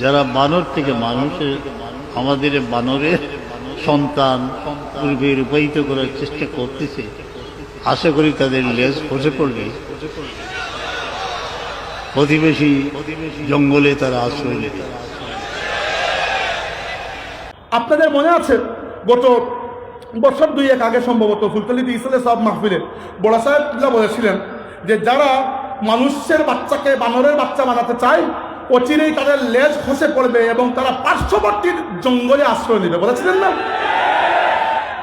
যারা বানর থেকে মানুষের আমাদের বানরের সন্তান পূর্বে রূপায়িত করার চেষ্টা করতেছে। আশা করি তাদের লেজ খসে পড়বে। প্রতিবেশী জঙ্গলে তারা আশ্রয় নেবে আপনাদের মনে আছে, গত বছর দুই এক আগে সম্ভবত ফুলতলিতে ইসলে সব মাহফিলে বড় সাহেবরা বলেছিলেন যে যারা মানুষের বাচ্চাকে বানরের বাচ্চা বানাতে চায় অচিরেই তাদের লেজ খসে পড়বে এবং তারা পার্শ্ববর্তী জঙ্গলে আশ্রয় নেবে। বলেছিলেন না?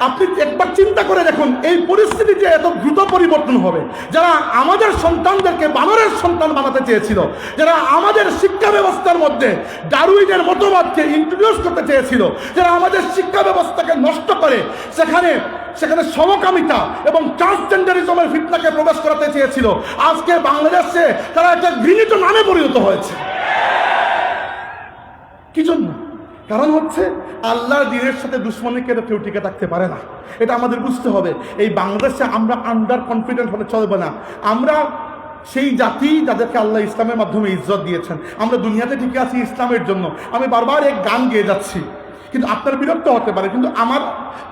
আপনি একবার চিন্তা করে দেখুন, এই পরিস্থিতি যে এত দ্রুত পরিবর্তন হবে। যারা আমাদের সন্তানদেরকে বানরের সন্তান বানাতে চেয়েছিল, যারা আমাদের শিক্ষা ব্যবস্থার মধ্যে ডারুইনের মতবাদকে ইন্ট্রোডিউস করতে চেয়েছিল, যারা আমাদের শিক্ষা ব্যবস্থাকে নষ্ট করে, সেখানে সেখানে সমকামিতা এবং ট্রান্সজেন্ডারিজমের ফিটনাকে প্রবেশ করাতে চেয়েছিল। আজকে বাংলাদেশে তারা একটা ঘৃণিত নামে পরিণত হয়েছে। কি জন্য? কারণ হচ্ছে আল্লাহর দিনের সাথে দুশ্মনী কেন কেউ টিকে থাকতে পারে না। এটা আমাদের বুঝতে হবে। এই বাংলাদেশে আমরা আন্ডার কনফিডেন্ট হলে চলবে না। আমরা সেই জাতি যাদেরকে আল্লাহ ইসলামের মাধ্যমে ইজ্জত দিয়েছেন। আমরা দুনিয়াতে টিকে আছি ইসলামের জন্য। আমি বারবার এক গান গেয়ে যাচ্ছি। কিন্তু আপনার বিরক্ত হতে পারে, কিন্তু আমার,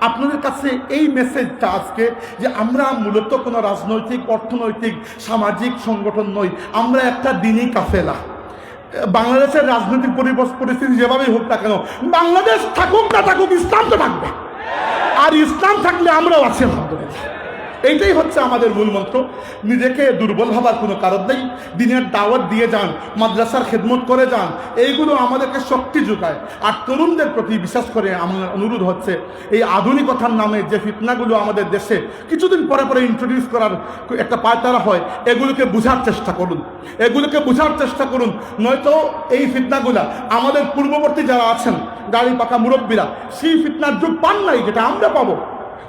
আপনাদের কাছে এই মেসেজটা আজকে যে আমরা মূলত কোনো রাজনৈতিক, অর্থনৈতিক, সামাজিক সংগঠন নই। আমরা একটা দিনই কাফেলা। বাংলাদেশের রাজনৈতিক পরিস্থিতি যেভাবেই হোক না কেন, বাংলাদেশ থাকুক না থাকুক, ইসলাম তো থাকবে। আর ইসলাম থাকলে আমরাও আছি, আলহামদুলিল্লাহ। এইটাই হচ্ছে আমাদের মূল মন্ত্র। নিজেকে দুর্বল ভাবার কোনো কারণ নেই। দিনের দাওয়াত দিয়ে যান, মাদ্রাসার খেদমত করে যান, এইগুলো আমাদেরকে শক্তি যোগায়। আর তরুণদের প্রতি বিশেষ করে আমার অনুরোধ হচ্ছে, এই আধুনিকতার নামে যে ফিতনাগুলো আমাদের দেশে কিছুদিন পরে পরে ইন্ট্রোডিউস করার একটা পায়তারা হয়, এগুলোকে বোঝার চেষ্টা করুন। এগুলোকে বোঝার চেষ্টা করুন। নয়তো এই ফিতনাগুলা আমাদের পূর্ববর্তী যারা আছেন, গাড়ি পাকা মুরব্বীরা, সেই ফিতনার যুগ পান নাই যেটা আমরা পাবো।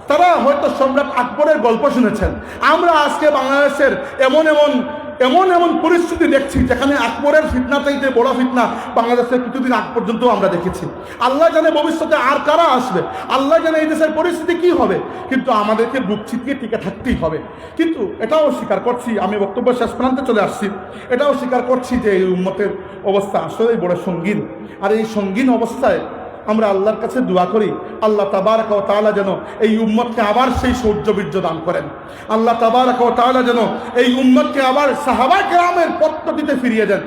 তারা হয়তো সম্রাট আকবরের গল্প শুনেছেন। আমরা আজকে বাংলাদেশের এমন এমন এমন এমন পরিস্থিতি দেখছি যেখানে আকবরের ফিতনা চাইতে বড় ফিতনা বাংলাদেশের কিছুদিন আগ পর্যন্ত আমরা দেখেছি। আল্লাহ জানে ভবিষ্যতে আর কারা আসবে। আল্লাহ জানে এই দেশের পরিস্থিতি কি হবে। কিন্তু আমাদেরকে বুক ছিটিয়ে টিকে থাকতেই হবে। কিন্তু এটাও স্বীকার করছি, আমি বক্তব্য শেষ প্রান্তে চলে আসছি। এটাও স্বীকার করছি যে এই উন্মতের অবস্থা আসলেই বড় সঙ্গীন। আর এই সঙ্গীন অবস্থায় আমরা আল্লাহর কাছে দোয়া করি, আল্লাহ তাবারক ও তালা যেন এই উম্মতকে আবার সেই সৌর্য বীর্য দান করেন। আল্লাহ তাবারক ও তালা যেন এই উম্মতকে আবার সাহাবা গ্রামের পত্রটিতে ফিরিয়ে দেন।